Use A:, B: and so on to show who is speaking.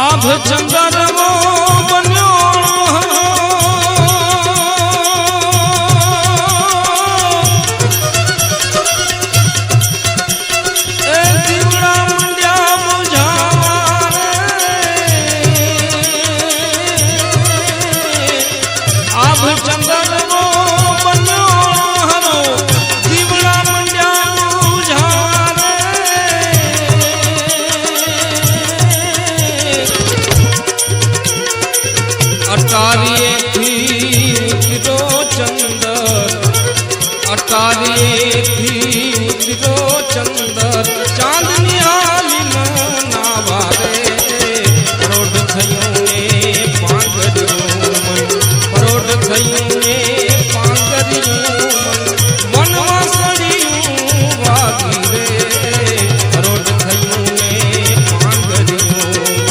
A: આભ ચંદરમો બન્યો. આભ ચંદરમો અટારીએથી ઉતરો ચંદર અટારીએથી ઉતરો ચંદર, ચાંદની આલીન નાવારે પરોઢ થયું ને પાંગર્યું મન, પરોઢ થયું